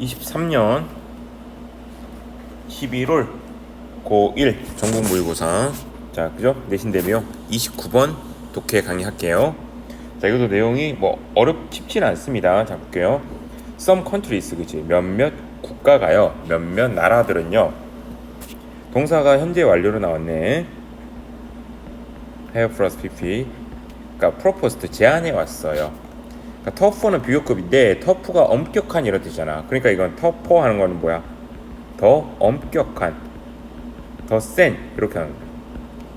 2023년 11월 고1 전국 모의고사. 자 그죠? 내신 대비요 29번 독해 강의할게요. 자 이것도 내용이 뭐 어렵 쉽지는 않습니다. 자 볼게요. Some countries 그지 몇몇 국가가요. 몇몇 나라들은요. 동사가 현재 완료로 나왔네. Have plus pp 그러니까 proposed 제안해 왔어요 그러니까 터프는 비교급인데 터프가 엄격한 이런 뜻이잖아. 그러니까 이건 터퍼 하는 거는 뭐야? 더 엄격한, 더 센 이렇게 하는 거야.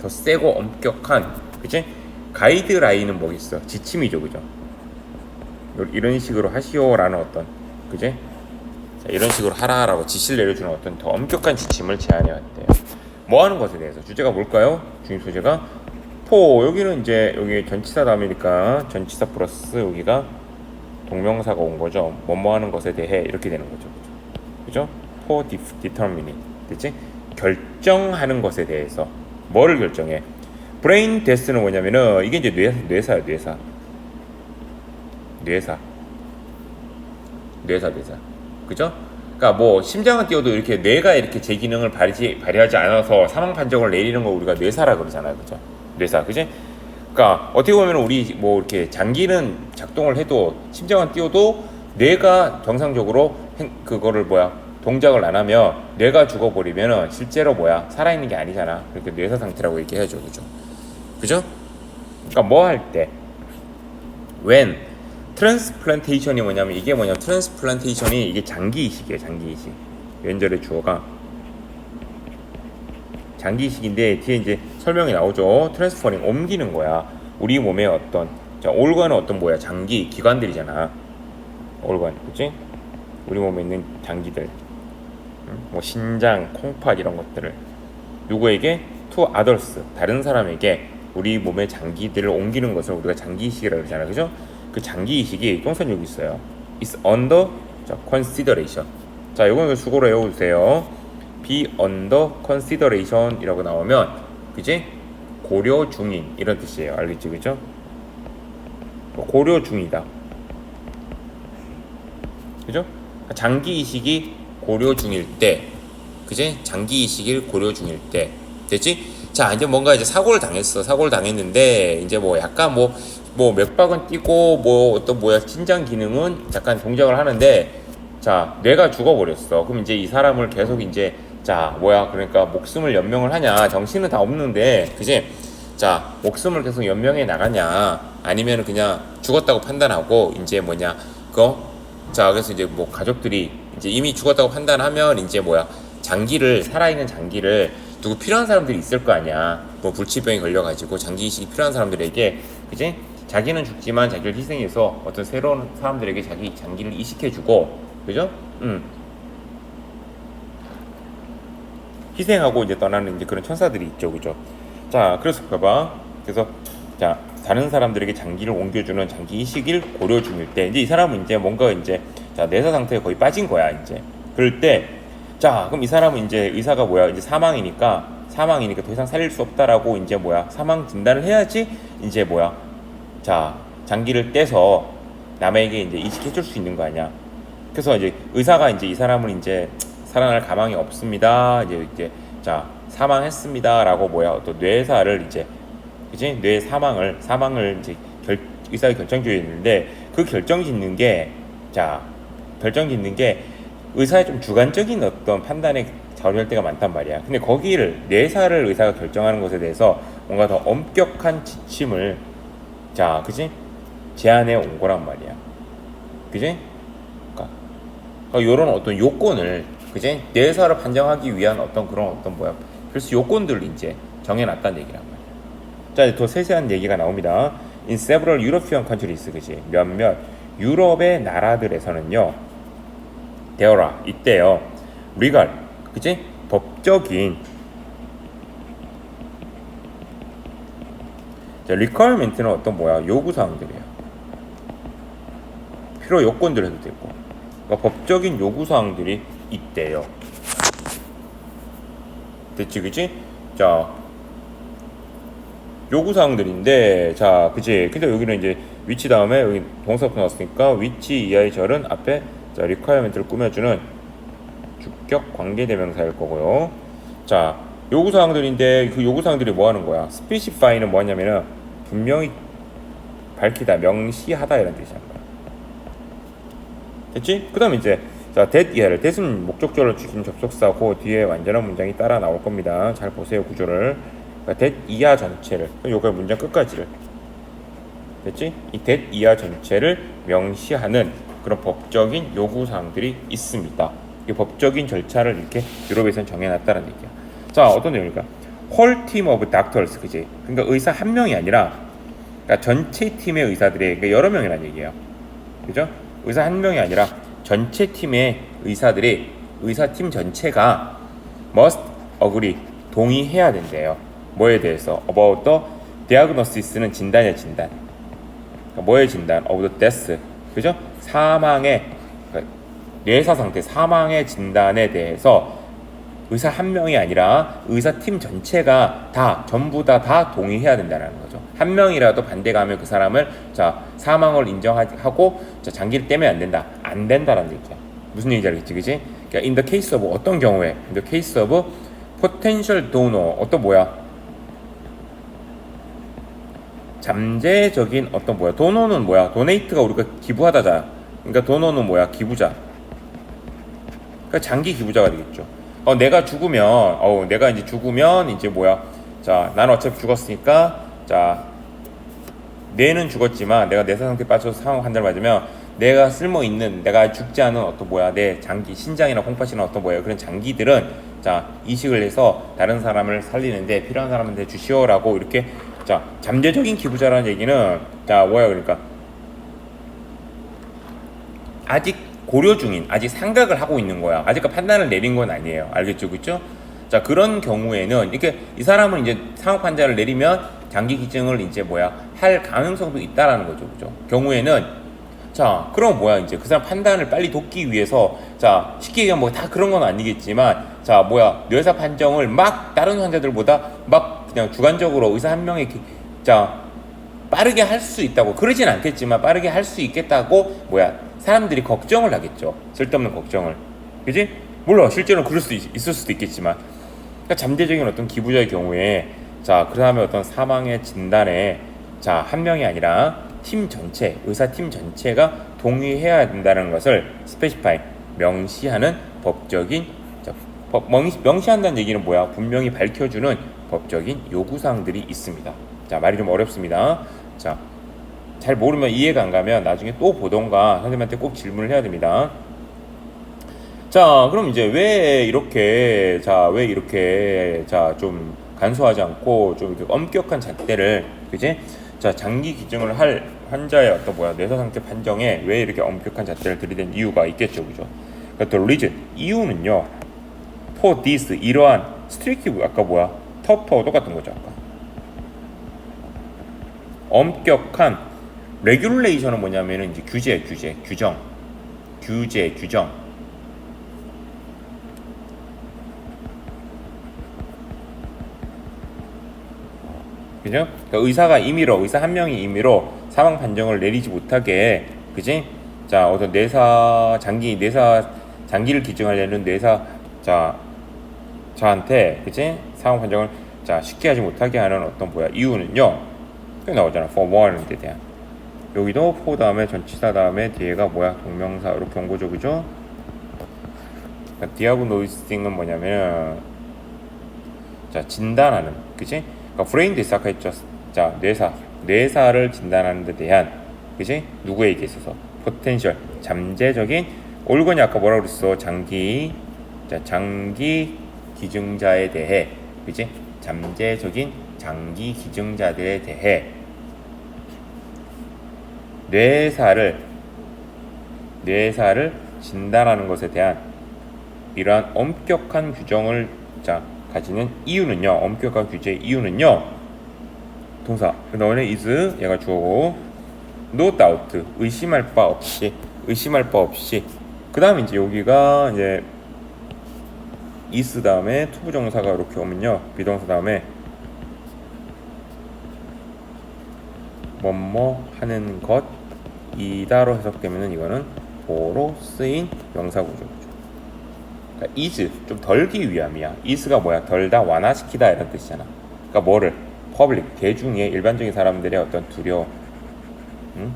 더 세고 엄격한, 그치? 가이드라인은 뭐겠어? 지침이죠, 그죠? 요- 이런 식으로 하시오라는 어떤, 그지? 자, 이런 식으로 하라라고 지시를 내려주는 어떤 더 엄격한 지침을 제안해 왔대요. 뭐 하는 것에 대해서 주제가 뭘까요? 중립 소재가 포 여기는 이제 여기 전치사 다음이니까 전치사 플러스 여기가 동명사가 온 거죠. 뭐뭐 하는 것에 대해 이렇게 되는 거죠. 그죠? 포 디터미니 됐지? 결정하는 것에 대해서 뭐를 결정해? 브레인 데스는 뭐냐면은 이게 이제 뇌 뇌사야 뇌사. 뇌사. 뇌사 뇌사. 그죠? 그러니까 뭐 심장은 뛰어도 이렇게 뇌가 이렇게 제 기능을 발휘, 발휘하지 않아서 사망 판정을 내리는 거 우리가 뇌사라 그러잖아요. 그죠? 뇌사. 그지? 그러니까 어떻게 보면 우리 뭐 이렇게 장기는 작동을 해도 심장은 뛰어도 뇌가 정상적으로 행, 그거를 뭐야 동작을 안 하면 뇌가 죽어버리면은 실제로 뭐야 살아있는 게 아니잖아. 그러니까 뇌사 상태라고 얘기해야죠. 그죠? 그죠? 그러니까 뭐 할 때 when 트랜스플란테이션이 뭐냐면 이게 뭐냐 트랜스플란테이션이 이게 장기 이식이에요 장기 이식 왼절의 주어가 장기 이식인데 뒤에 이제 설명이 나오죠. 트랜스퍼링 옮기는 거야. 우리 몸에 어떤 자 올관은 어떤 뭐야? 장기 기관들이잖아. 올관 그치? 우리 몸에 있는 장기들. 응? 뭐 신장 콩팥 이런 것들을. 누구에게? to others 다른 사람에게 우리 몸의 장기들을 옮기는 것을 우리가 장기 이식이라고 그러잖아요 그죠? 그 장기 이식이 똥선 여기 있어요. Is under 자, consideration. 자 요거는 수고로 외워주세요 be under consideration 이라고 나오면 그지? 고려 중인 이런 뜻이에요. 알겠지? 그죠? 뭐 고려 중이다. 그죠? 장기 이식이 고려 중일 때 그지? 장기 이식일 고려 중일 때. 됐지? 자 이제 뭔가 이제 사고를 당했어. 사고를 당했는데 이제 뭐 약간 뭐 뭐 맥박은 뛰고 뭐 어떤 뭐야 신장 기능은 잠깐 동작을 하는데 자 뇌가 죽어버렸어. 그럼 이제 이 사람을 계속 이제 자 뭐야? 그러니까 목숨을 연명을 하냐? 정신은 다 없는데 그지? 자 목숨을 계속 연명해 나가냐? 아니면 그냥 죽었다고 판단하고 이제 뭐냐? 그거? 자 그래서 이제 뭐 가족들이 이제 이미 죽었다고 판단하면 이제 뭐야? 장기를 살아있는 장기를 누구 필요한 사람들이 있을 거 아니야. 뭐 불치병이 걸려가지고 장기 이식이 필요한 사람들에게 그지? 자기는 죽지만 자기를 희생해서 어떤 새로운 사람들에게 자기 장기를 이식해주고 그죠? 음 희생하고 이제 떠나는 이제 그런 천사들이 있죠. 그죠? 자 그래서 봐봐? 그래서 자 다른 사람들에게 장기를 옮겨주는 장기 이식일 고려 중일 때 이제 이 사람은 이제 뭔가 이제 자 내사 상태에 거의 빠진 거야 이제. 그럴 때 자 그럼 이 사람은 이제 의사가 뭐야? 이제 사망이니까 사망이니까 더 이상 살릴 수 없다라고 이제 뭐야? 사망 진단을 해야지 이제 뭐야? 자 장기를 떼서 남에게 이제 이식해줄 수 있는 거 아니야? 그래서 이제 의사가 이제 이 사람은 이제 살아날 가망이 없습니다 이제 이제 자 사망했습니다라고 뭐야 또 뇌사를 이제 그지 뇌 사망을 사망을 이제 결, 의사가 결정지어 있는데 그 결정 짓는 게자 결정 짓는 게 의사의 좀 주관적인 어떤 판단에 자료할 때가 많단 말이야. 근데 거기를 뇌사를 의사가 결정하는 것에 대해서 뭔가 더 엄격한 지침을 자 그지 제안해 온 거란 말이야. 그지? 그러니까 이런 어떤 요건을 그지 뇌사를 판정하기 위한 어떤 그런 어떤 뭐야 필수 요건들을 이제 정해놨다는 얘기란 말이야. 자, 이제 더 세세한 얘기가 나옵니다. In several European countries, 그지? 몇몇 유럽의 나라들에서는요, 되어라, 있대요. legal, 그지? 법적인. 자, requirement는 어떤 뭐야? 요구사항들이에요. 필요 요건들 해도 되고. 그러니까 법적인 요구사항들이 있대요. 됐지, 그지? 자, 요구사항들인데 자 그지 근데 여기는 이제 위치 다음에 여기 동사부터 나왔으니까 위치 이하의 절은 앞에 자 requirement를 꾸며주는 주격 관계대명사일 거고요. 자 요구사항들인데 그 요구사항들이 뭐 하는 거야? specify는 뭐냐면은 분명히 밝히다, 명시하다 이런 뜻이란 거야. 됐지? 그 다음에 이제 자, that 이하를 that은 목적절을 주신 접속사고 뒤에 완전한 문장이 따라 나올 겁니다. 잘 보세요 구조를. 그러니까 that 이하 전체를 요거 문장 끝까지를 됐지? 이 that 이하 전체를 명시하는 그런 법적인 요구 사항들이 있습니다. 이 법적인 절차를 이렇게 유럽에서는 정해놨다는 얘기야. 자, 어떤 내용일까? whole team of doctors, 그지? 그러니까 의사 한 명이 아니라, 그러니까 전체 팀의 의사들이 그러니까 여러 명이라는 얘기예요. 그죠? 의사 한 명이 아니라 전체 팀의 의사들이 의사 팀 전체가 must agree 동의해야 된대요. 뭐에 대해서? about the diagnosis는 진단이야 진단. 그러니까 뭐의 진단? of the death. 그죠? 사망의 그러니까 뇌사 상태 사망의 진단에 대해서 의사 한 명이 아니라 의사 팀 전체가 다 전부 다 다 동의해야 된다는 거죠. 한 명이라도 반대가 하면 그 사람을 자 사망을 인정하고 자 장기를 떼면 안 된다. 안 된다라는 얘기야. 무슨 얘기인지 알겠지, 그지? 그러니까 in the case of 어떤 경우에 in the case of potential donor 어떤 뭐야? 잠재적인 어떤 뭐야? 도노는 뭐야? 도네이트가 우리가 기부하다자. 그러니까 도노는 뭐야? 기부자. 그러니까 장기 기부자가 되겠죠. 어, 내가 죽으면, 어, 내가 이제 죽으면 이제 뭐야? 자, 나는 어차피 죽었으니까, 자, 뇌는 죽었지만 내가 내사 상태 빠져서 상황 환자를 맞으면 내가 쓸모 있는 내가 죽지 않은 어떤 뭐야? 내 장기 신장이나 콩팥이나 어떤 뭐야? 그런 장기들은 자 이식을 해서 다른 사람을 살리는데 필요한 사람한테 주시오라고 이렇게 자 잠재적인 기부자라는 얘기는 자 뭐야 그러니까? 아직 고려 중인 아직 생각을 하고 있는 거야. 아직 판단을 내린 건 아니에요. 알겠죠? 그죠 자 그런 경우에는 이렇게 이 사람은 이제 상업 환자를 내리면 장기 기증을 이제 뭐야? 할 가능성도 있다라는 거죠. 그죠 경우에는 자 그럼 뭐야 이제 그 사람 판단을 빨리 돕기 위해서 자 쉽게 얘기하면 뭐 다 그런 건 아니겠지만 자 뭐야? 뇌사 판정을 막 다른 환자들보다 막 그냥 주관적으로 의사 한 명이 기- 자 빠르게 할 수 있다고. 그러진 않겠지만 빠르게 할 수 있겠다고 뭐야 사람들이 걱정을 하겠죠. 쓸데없는 걱정을. 그지? 물론 실제로는 그럴 수 있, 있을 수도 있겠지만. 그러니까 잠재적인 어떤 기부자의 경우에 자 그 다음에 어떤 사망의 진단에 자 한 명이 아니라 팀 전체 의사 팀 전체가 동의해야 된다는 것을 스페시파이 명시하는 법적인 자, 법, 명시, 명시한다는 얘기는 뭐야? 분명히 밝혀주는 법적인 요구사항들이 있습니다. 자 말이 좀 어렵습니다. 자 잘 모르면 이해가 안 가면 나중에 또 보던가 선생님한테 꼭 질문을 해야 됩니다. 자, 그럼 이제 왜 이렇게 자, 왜 이렇게 자, 좀 간소하지 않고 좀 이렇게 엄격한 잣대를 그지? 자, 장기 기증을 할 환자의 어떤 뭐야 뇌사 상태 판정에 왜 이렇게 엄격한 잣대를 들이댄 이유가 있겠죠, 그죠? 그러니까 the reason 이유는요. for this 이러한 스트릭티브 아까 뭐야 터프하고 똑같은 거죠, 아까. 엄격한 레귤레이션은 뭐냐면은 이제 규제, 규제, 규정, 규제, 규정. 그죠? 그러니까 의사가 임의로 의사 한 명이 임의로 사망 판정을 내리지 못하게 그지? 자 어떤 뇌사 장기 뇌사 장기를 기증하려는 뇌사 자 저한테 그지? 사망 판정을 자 쉽게 하지 못하게 하는 어떤 뭐야 이유는요. 여기 나오잖아 for one에 대한 여기도 for 다음에 전치사 다음에 뒤에가 뭐야 동명사 이렇게 온 거죠? 그러니까 디아그노이스팅은 뭐냐면 자 진단하는 그지? 그러니까 브레인 디스아까 했죠. 자 뇌사 뇌사를 진단하는 데 대한 그지? 누구에게 있어서 포텐셜 잠재적인 올건이 아까 뭐라 그랬어 장기 자 장기 기증자에 대해 그지? 잠재적인 장기 기증자들에 대해 뇌사를 뇌사를 진단하는 것에 대한 이러한 엄격한 규정을 자 가지는 이유는요. 엄격한 규제 이유는요. 동사 그 다음에 is 얘가 주어고 no doubt 의심할 바 없이 의심할 바 없이 그 다음에 이제 여기가 이제 is 다음에 투부정사가 이렇게 오면요. 비동사 다음에 뭐뭐 하는 것 이다로 해석되면은 이거는 보로 쓰인 명사구조죠. 그러니까 is 좀 덜기 위함이야. is가 뭐야? 덜다 완화시키다 이런 뜻이잖아. 그러니까 뭐를 public 대중의 일반적인 사람들의 어떤 두려움, 응?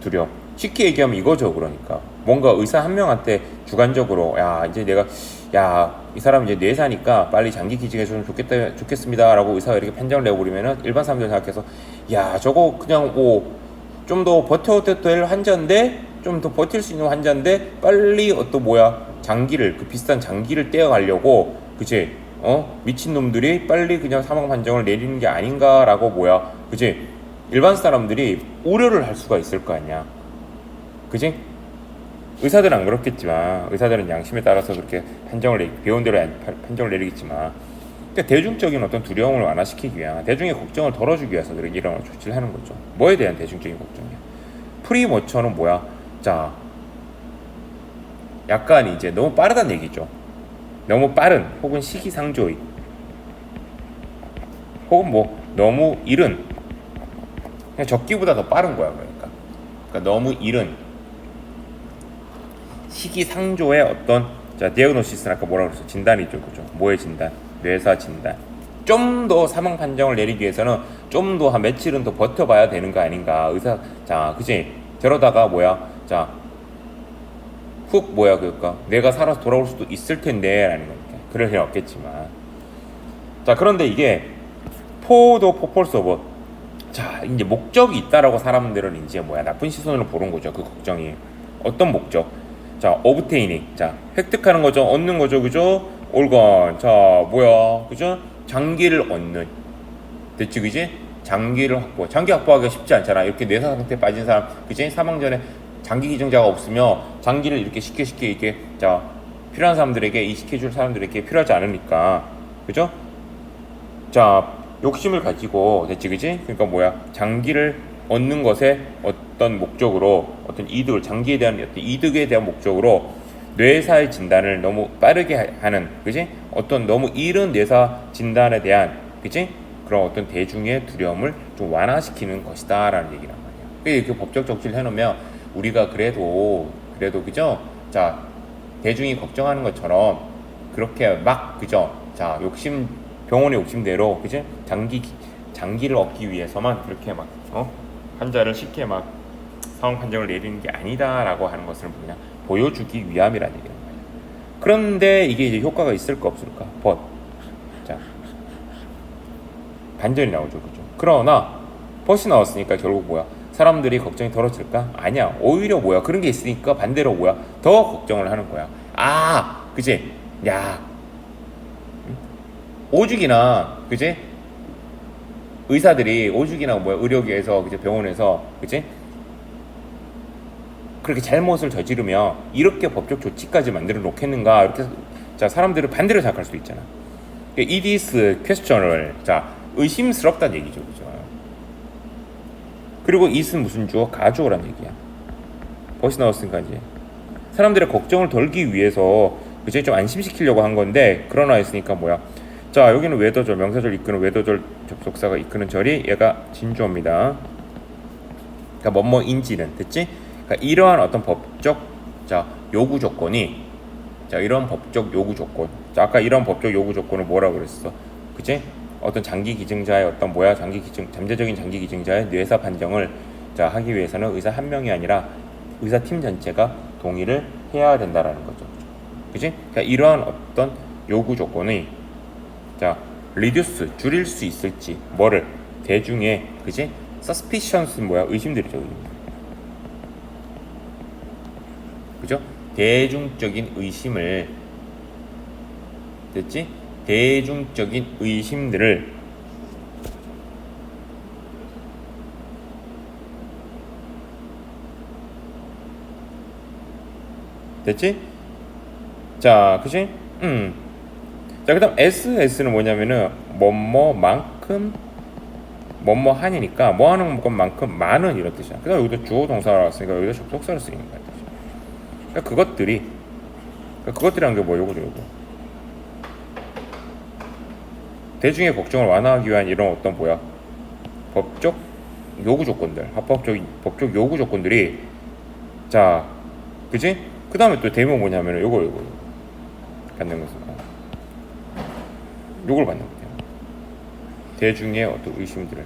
두려움. 쉽게 얘기하면 이거죠. 그러니까 뭔가 의사 한 명한테 주관적으로 야 이제 내가 야 이 사람 이제 뇌사니까 빨리 장기 기증해주면 좋겠다 좋겠습니다라고 의사가 이렇게 판정을 내버리면은 일반 사람들 생각해서 야 저거 그냥 뭐 좀 더 버텨도 될 환자인데 좀 더 버틸 수 있는 환자인데 빨리 어떤 뭐야 장기를 그 비싼 장기를 떼어가려고 그치? 어? 미친 놈들이 빨리 그냥 사망 판정을 내리는 게 아닌가라고 뭐야 그치? 일반 사람들이 우려를 할 수가 있을 거 아니야. 그지 의사들은 안 그렇겠지만 의사들은 양심에 따라서 그렇게 판정을 내 배운 대로 판정을 내리겠지만 그러니까 대중적인 어떤 두려움을 완화시키기 위한 대중의 걱정을 덜어주기 위해서 그런 이런 조치를 하는 거죠. 뭐에 대한 대중적인 걱정이야? 프리모처는 뭐야? 자, 약간 이제 너무 빠르다는 얘기죠. 너무 빠른 혹은 시기상조의 혹은 뭐 너무 이른 그냥 적기보다 더 빠른 거야 그러니까. 그러니까 너무 이른 시기상조의 어떤 자 디아그노시스는 아까 뭐라 그랬어 진단이죠 그죠 뭐의 진단 뇌사 진단. 좀 더 사망 판정을 내리기 위해서는 좀 더 한 며칠은 더 버텨봐야 되는 거 아닌가. 의사 자 그지? 저러다가 뭐야? 자 훅 뭐야 그럴까? 내가 살아서 돌아올 수도 있을 텐데 라는 거니까 그럴 일 없겠지만. 자 그런데 이게 포도 포폴스 오브 자 이제 목적이 있다라고 사람들은 이제 뭐야? 나쁜 시선으로 보는 거죠 그 걱정이. 어떤 목적? 자 오브테이닝. 자 획득하는 거죠 얻는 거죠 그죠 올건. 자 뭐야? 그죠? 장기를 얻는. 됐지 그지? 장기를 확보. 장기 확보하기가 쉽지 않잖아. 이렇게 뇌사 상태에 빠진 사람 그지? 사망 전에 장기 기증자가 없으면 장기를 이렇게 쉽게 쉽게 이렇게 자 필요한 사람들에게 이식해줄 사람들에게 필요하지 않으니까. 그죠? 자 욕심을 가지고 됐지 그지? 그러니까 뭐야? 장기를 얻는 것에 어떤 목적으로 어떤 이득을 장기에 대한 어떤 이득에 대한 목적으로 뇌사의 진단을 너무 빠르게 하- 하는 그지? 어떤 너무 이른 뇌사 진단에 대한 그지? 그런 어떤 대중의 두려움을 좀 완화시키는 것이다라는 얘기란 말이야. 이렇게 법적 적시를 해놓으면 우리가 그래도 그래도 그죠? 자 대중이 걱정하는 것처럼 그렇게 막 그죠? 자 욕심 병원의 욕심대로 그지? 장기 장기를 얻기 위해서만 그렇게 막 어? 환자를 쉽게 막 사망 판정을 내리는 게 아니다라고 하는 것을 그냥 보여주기 위함이라는 말이야. 그런데 이게 이제 효과가 있을까 없을까? 벗. 자 반전이 나오죠, 그죠? 그러나 벗이 나왔으니까 결국 뭐야? 사람들이 걱정이 덜어질까? 아니야. 오히려 뭐야? 그런 게 있으니까 반대로 뭐야? 더 걱정을 하는 거야. 아, 그지? 야, 응? 오죽이나 그지? 의사들이 오죽이나 뭐야 의료계에서 그지 병원에서 그지? 그렇게 잘못을 저지르며 이렇게 법적 조치까지 만들어 놓겠는가 이렇게 자 사람들을 반대로 생각할 수 있잖아. It is questionable. 자 의심스럽다는 얘기죠, 그죠? 그리고 it은 무슨 주어? 가주어란 얘기야. 벗이 나왔으니까 이제 사람들의 걱정을 덜기 위해서 그제 좀 안심시키려고 한 건데 그러나 했으니까 뭐야? 자 여기는 웨더절 명사절 이끄는 웨더절 접속사가 이끄는 절이 얘가 진주어입니다. 그러니까 뭐뭐인지는 됐지? 그러니까 이러한 어떤 법적 자 요구 조건이 자 이런 법적 요구 조건 자 아까 이런 법적 요구 조건을 뭐라 그랬어? 그치? 어떤 장기 기증자의 어떤 뭐야 장기 기증 잠재적인 장기 기증자의 뇌사 판정을 자 하기 위해서는 의사 한 명이 아니라 의사 팀 전체가 동의를 해야 된다라는 거죠. 그치? 그러니까 이러한 어떤 요구 조건이 자 리듀스 줄일 수 있을지 뭐를 대중의 그치? suspicious 뭐야? 의심들이죠 의심. 그죠? 대중적인 의심을 됐지? 대중적인 의심들을 됐지? 자, 그치? 음. 자, 그 다음 SS는 뭐냐면은 뭐뭐만큼 뭐뭐 하니까 뭐 하는 것만큼 많은 이런 뜻이야. 그 다음 여기도 주어 동사가 왔으니까 여기도 접속사를 쓰는 거야. 그러니까 그것들이 그러니까 그것들이란 게 뭐예요, 요거 요거. 대중의 걱정을 완화하기 위한 이런 어떤 뭐야 법적 요구 조건들, 합법적 법적 요구 조건들이 자 그지? 그 다음에 또 대목 뭐냐면 요거 요거 받는 것은 어. 요걸 받는 거예요. 대중의 어떤 의심들을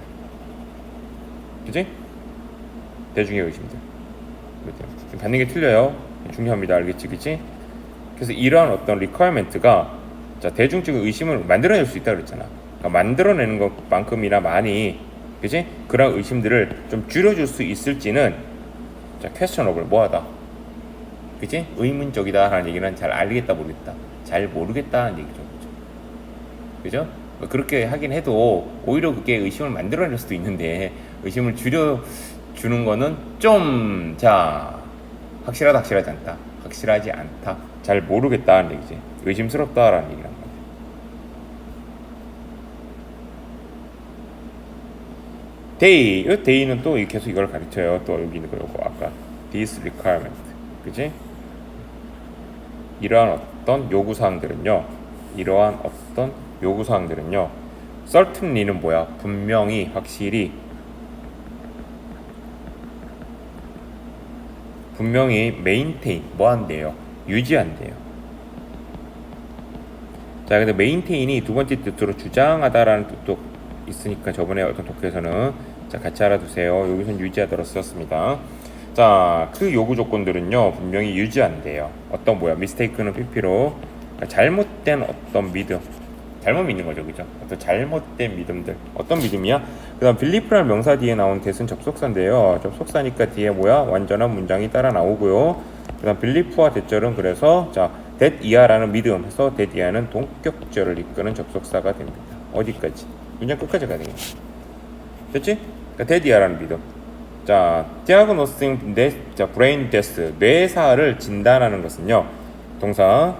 그지? 대중의 의심들 그죠? 받는 게 틀려요. 중요합니다. 알겠지, 그지? 그래서 이러한 어떤 리퀘어먼트가 자 대중적인 의심을 만들어낼 수 있다 그랬잖아. 그러니까 만들어내는 것만큼이나 많이 그지? 그런 의심들을 좀 줄여줄 수 있을지는 자 퀘스천업을 뭐하다. 그지? 의문적이다라는 얘기는 잘 알겠다 모르겠다. 잘 모르겠다는 얘기죠. 그죠? 그죠? 뭐 그렇게 하긴 해도 오히려 그게 의심을 만들어낼 수도 있는데 의심을 줄여 주는 거는 좀 자 확실하다 확실하지 않다. 확실하지 않다. 잘 모르겠다는 얘기지. 의심스럽다라는 얘기란 말이야. 데이 이 데이는 또 계속 이걸 가르쳐요. 또 여기 있는 거 아까. This requirement. 그지? 이러한 어떤 요구 사항들은요. 이러한 어떤 요구 사항들은요. certainly는 뭐야? 분명히 확실히 분명히 maintain 뭐 한대요? 유지한대요. 자 근데 maintain이 두 번째 뜻으로 주장하다라는 뜻도 있으니까 저번에 어떤 독해에서는 자 같이 알아두세요. 여기선 유지하다로 썼습니다. 자 그 요구 조건들은요 분명히 유지한대요. 어떤 뭐야? mistake는 PP로. 그러니까 잘못된 어떤 믿음 잘못 믿는 거죠 그죠? 어떤 잘못된 믿음들. 어떤 믿음이야? 그 다음 빌리프라는 명사 뒤에 나온 대은 접속사인데요. 접속사니까 뒤에 뭐야? 완전한 문장이 따라 나오고요. 그 다음 빌리프와 대절은 그래서 자 that 이하라는 믿음. 해서 that 이하는 동격절을 이끄는 접속사가 됩니다. 어디까지? 문장 끝까지 가야 되겠네. 됐지? 그러니까 that 이하라는 믿음. 자 뇌, 자 brain death 뇌사를 진단하는 것은요. 동사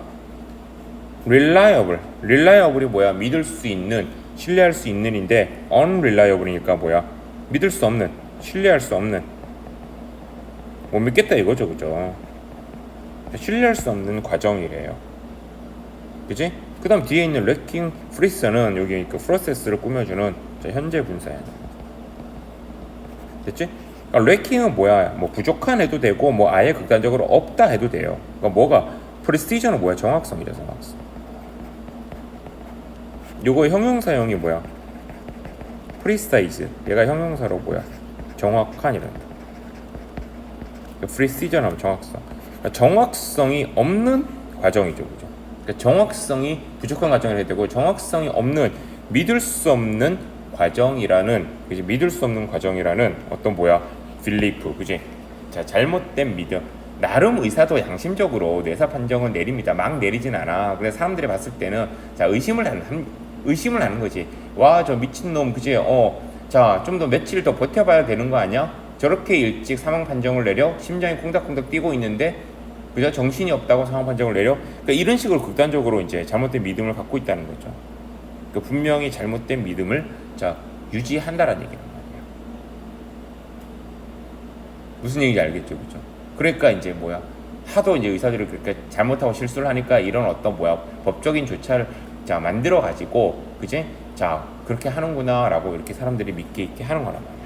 reliable, reliable이 뭐야? 믿을 수 있는, 신뢰할 수 있는인데 unreliable이니까 뭐야? 믿을 수 없는, 신뢰할 수 없는. 못 믿겠다 이거죠, 그죠? 신뢰할 수 없는 과정이래요. 그지? 그 다음 뒤에 있는 lacking free는 여기 그 프로세스를 꾸며주는 자, 현재 분사야. 됐지? 그러니까 lacking은 뭐야? 뭐 부족한 해도 되고 뭐 아예 극단적으로 없다 해도 돼요. 그러니까 뭐가 프리스티저는 뭐야? 정확성이죠, 정확성. 요거 형용사형이 뭐야? 프리사이즈. 얘가 형용사로 뭐야? 정확한 이란다. 프리시전 하면 정확성. 그러니까 정확성이 없는 과정이죠, 그죠? 그러니까 정확성이 부족한 과정을 해야 되고 정확성이 없는 믿을 수 없는 과정이라는 그지 믿을 수 없는 과정이라는 어떤 뭐야 빌리프 그지 자 잘못된 믿음 나름 의사도 양심적으로 뇌사 판정은 내립니다 막 내리진 않아 근데 사람들이 봤을 때는 자 의심을 하는 의심을 하는 거지. 와 저 미친놈 그지? 어 자 좀 더 며칠 더 버텨봐야 되는 거 아니야? 저렇게 일찍 사망 판정을 내려? 심장이 콩닥콩닥 뛰고 있는데 그죠 정신이 없다고 사망 판정을 내려? 그러니까 이런 식으로 극단적으로 이제 잘못된 믿음을 갖고 있다는 거죠. 그러니까 분명히 잘못된 믿음을 자 유지한다라는 얘기란 말이야 무슨 얘기인지 알겠죠 그죠? 그러니까 이제 뭐야? 하도 이제 의사들이 그렇게 잘못하고 실수를 하니까 이런 어떤 뭐야? 법적인 조차를 자 만들어 가지고 그지 자 그렇게 하는구나라고 이렇게 사람들이 믿게 있게 하는 거란 말이야.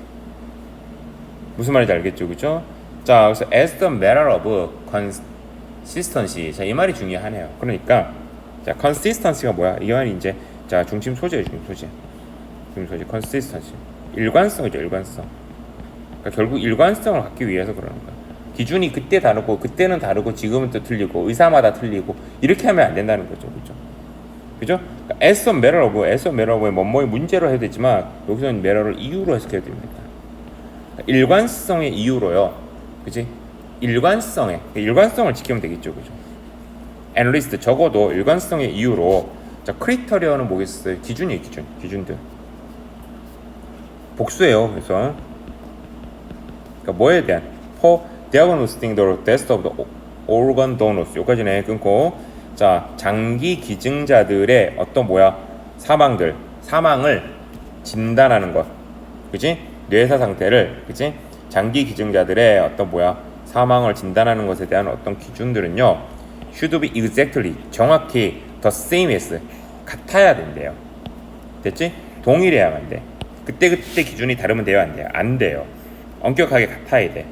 무슨 말인지 알겠죠? 그죠? 자 그래서 as the matter of consistency. 자이 말이 중요하네요. 그러니까 자 consistency가 뭐야? 이 말이 이제 자 중심 소재예요 중심 소재. 중심 소재 consistency. 일관성이죠 일관성. 그러니까 결국 일관성을 갖기 위해서 그러는 거야. 기준이 그때 다르고 그때는 다르고 지금은 또 틀리고 의사마다 틀리고 이렇게 하면 안 된다는 거죠 그죠 그죠? 그러니까 as of as of의 뭐뭐의 문제로 해야 되지만 여기서는 matter를 이유로 해석해야 됩니다. 그러니까 일관성의 이유로요. 그지 일관성의 일관성을 지키면 되겠죠 그죠? 애널리스트 적어도 일관성의 이유로 자 크리터리어는 뭐겠어요? 기준이에요 기준 기준들. 복수예요 그래서. 그러니까 뭐에 대한? for diagnosing the death of the organ donors. 여기까지네 끊고 자 장기 기증자들의 어떤 뭐야? 사망들 사망을 진단하는 것. 그지? 뇌사 상태를 그지? 장기 기증자들의 어떤 뭐야? 사망을 진단하는 것에 대한 어떤 기준들은요 should be exactly 정확히 the same as 같아야 된대요. 됐지? 동일해야만 돼. 그때 그때 기준이 다르면 돼요 안 돼요? 안 돼요. 엄격하게 같아야 돼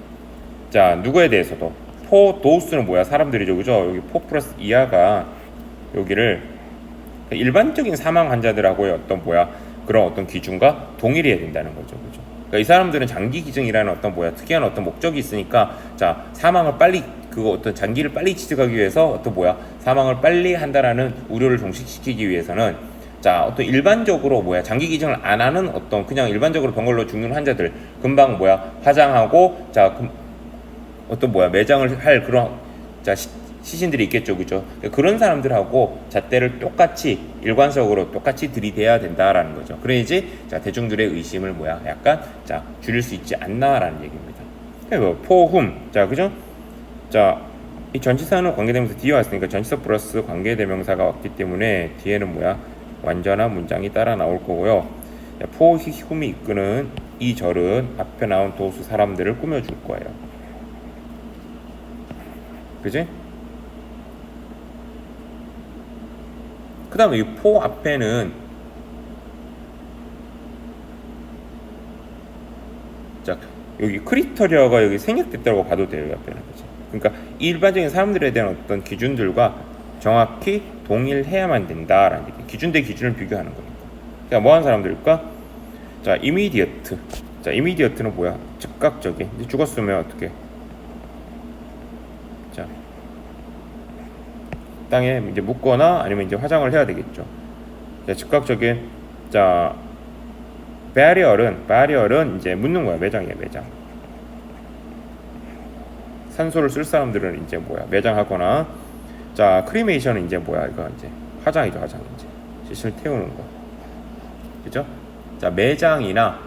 자 누구에 대해서도 포 도수는 뭐야? 사람들이죠, 그죠? 여기 포 플러스 이하가 여기를 일반적인 사망 환자들하고의 어떤 뭐야? 그런 어떤 기준과 동일해야 된다는 거죠, 그죠? 그러니까 이 사람들은 장기 기증이라는 어떤 뭐야? 특이한 어떤 목적이 있으니까 자 사망을 빨리 그거 어떤 장기를 빨리 취득하기 위해서 어떤 뭐야? 사망을 빨리 한다라는 우려를 종식시키기 위해서는 자 어떤 일반적으로 뭐야? 장기 기증을 안 하는 어떤 그냥 일반적으로 병걸로 죽는 환자들 금방 뭐야? 화장하고 자 금, 어떤 뭐야 매장을 할 그런 자 시, 시신들이 있겠죠 그죠? 그런 사람들하고 잣대를 똑같이 일관적으로 똑같이 들이대야 된다라는 거죠. 그래야지 자 대중들의 의심을 뭐야 약간 자 줄일 수 있지 않나라는 얘기입니다. 그리고 포훔 자 그죠? 자 이 전치사는 관계대명사 뒤에 왔으니까 전치사 플러스 관계대명사가 왔기 때문에 뒤에는 뭐야 완전한 문장이 따라 나올 거고요. 자, 포히훔이 이끄는 이 절은 앞에 나온 도수 사람들을 꾸며줄 거예요 그지? 그 다음에 이 포 앞에는 자 여기 크리터리어가 여기 생략됐다고 봐도 돼요 이 앞에는 그지? 그러니까 이 일반적인 사람들에 대한 어떤 기준들과 정확히 동일해야만 된다라는 얘기 기준 대 기준을 비교하는 거니까 그러니까 뭐하는 사람들일까? 자 이미디어트 자 이미디어트는 뭐야? 즉각적인 죽었으면 어떻게 자 땅에 이제 묻거나 아니면 이제 화장을 해야 되겠죠. 자, 즉각적인 자 베리얼은 베리얼은 이제 묻는 거야 매장이야 매장. 산소를 쓸 사람들은 이제 뭐야 매장하거나 자 크리메이션은 이제 뭐야 이거 이제 화장이죠 화장 이제 시신을 태우는 거 그죠? 자 매장이나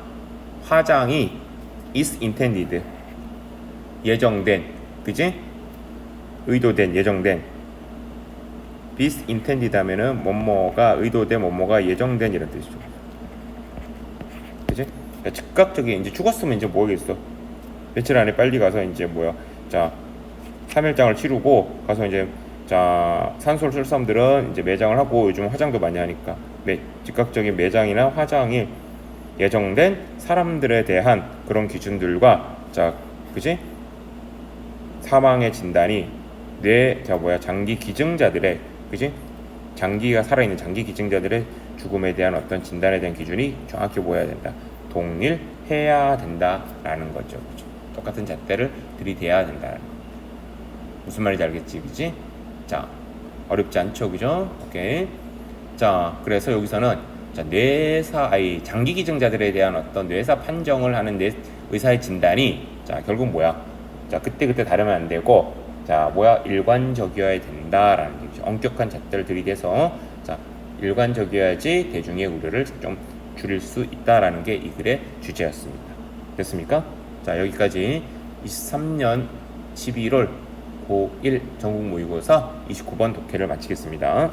화장이 is intended 예정된 그지? 의도된 예정된 bis intended 하면은 뭐뭐가 의도된 뭐뭐가 예정된 이런 뜻이죠. 그지? 그러니까 즉각적인 이제 죽었으면 이제 뭐겠어? 며칠 안에 빨리 가서 이제 뭐야? 자 3일장을 치르고 가서 이제 자 산소를 쓸 사람들은 이제 매장을 하고 요즘 화장도 많이 하니까 매, 즉각적인 매장이나 화장이 예정된 사람들에 대한 그런 기준들과 자 그지? 사망의 진단이 뇌, 자 뭐야 장기 기증자들의 그지 장기가 살아있는 장기 기증자들의 죽음에 대한 어떤 진단에 대한 기준이 정확히 보여야 된다. 동일해야 된다라는 거죠. 그죠? 똑같은 잣대를 들이대야 된다. 무슨 말인지 알겠지, 그지? 자 어렵지 않죠, 그죠? 오케이. 자 그래서 여기서는 자, 뇌사 아이 장기 기증자들에 대한 어떤 뇌사 판정을 하는 뇌, 의사의 진단이 자 결국 뭐야? 자 그때 그때 다르면 안 되고 자 뭐야 일관적이어야 된다라는 얘기죠. 엄격한 잣대를 들이대서 자 일관적이어야지 대중의 우려를 좀 줄일 수 있다라는 게 이 글의 주제였습니다. 됐습니까? 자 여기까지 23년 11월 고1 전국 모의고사 29번 독해를 마치겠습니다.